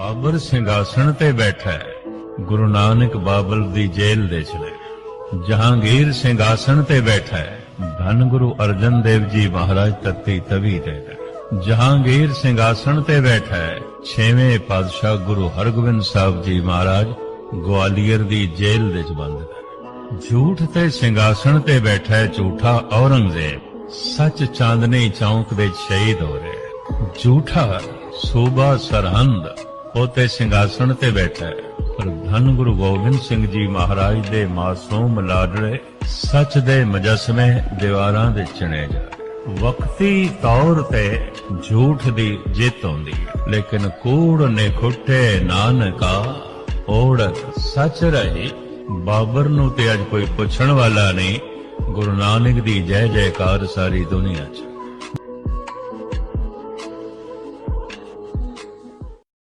ਬਾਬਰ ਸਿੰਘਾਸਣ ਤੇ ਬੈਠਾ। ਹੈ ਗੁਰੂ ਨਾਨਕ ਬਾਬਲ ਦੀ ਜੇਲ੍ਹ ਦੇ ਚਲੇ ਜਹਾਂਗੀਰ ਸਿੰਘਾਸਣ ਤੇ ਬੈਠਾ। ਹੈ ਧੰਨ ਗੁਰੂ ਅਰਜਨ ਦੇਵ ਜੀ ਮਹਾਰਾਜ ਤੱਤੀ ਤਵੀ ਦੇ ਜਹਾਂਗੀਰ ਸਿੰਘਾਸਣ ਤੇ ਬੈਠਾ। ਹੈ ਛੇਵੇਂ ਪਾਤਸ਼ਾਹ ਗੁਰੂ ਹਰਗੋਬਿੰਦ ਸਾਹਿਬ ਜੀ ਮਹਾਰਾਜ ਗਵਾਲੀਅਰ ਦੀ ਜੇਲ੍ਹ ਦੇ ਚ ਬੰਦ ਹੈ ਝੂਠ ਤੇ ਸਿੰਘਾਸਣ ਤੇ ਬੈਠਾ ਹੈ ਝੂਠਾ ਔਰੰਗਜ਼ੇਬ। ਸੱਚ ਚਾਂਦਨੀ ਚੌਂਕ ਦੇ ਸ਼ਹੀਦ ਹੋ ਰਿਹਾ। ਝੂਠਾ ਸੂਬਾ ਸਰਹੰਦ। ਉਹ ਤੇ ਸਿੰਘਾਸਣ ਤੇ ਬੈਠਾ ਹੈ। ਪਰ ਧੰਨ ਗੁਰੂ ਗੋਬਿੰਦ ਸਿੰਘ ਜੀ ਮਹਾਰਾਜ ਦੇ ਮਾਸੂਮ ਲਾਡਲੇ ਸੱਚ ਦੇ ਮਜਸਮੇ ਦੀਵਾਰਾਂ ਦੇ ਚਿਣੇ ਜਾ ਵਕਤੀ ਤੌਰ ਤੇ ਝੂਠ ਦੀ ਜਿੱਤ ਹੁੰਦੀ ਲੇਕਿਨ ਕੂੜ ਨੇ ਖੁੱਟੇ ਨਾਨਕਾ ਓੜਕ ਸੱਚ ਰਹੀ। ਬਾਬਰ ਨੂੰ ਤੇ ਅੱਜ ਕੋਈ ਪੁੱਛਣ ਵਾਲਾ ਨਹੀਂ। ਗੁਰੂ ਨਾਨਕ ਦੀ ਜੈ ਜੈਕਾਰ ਸਾਰੀ ਦੁਨੀਆ 'ਚ।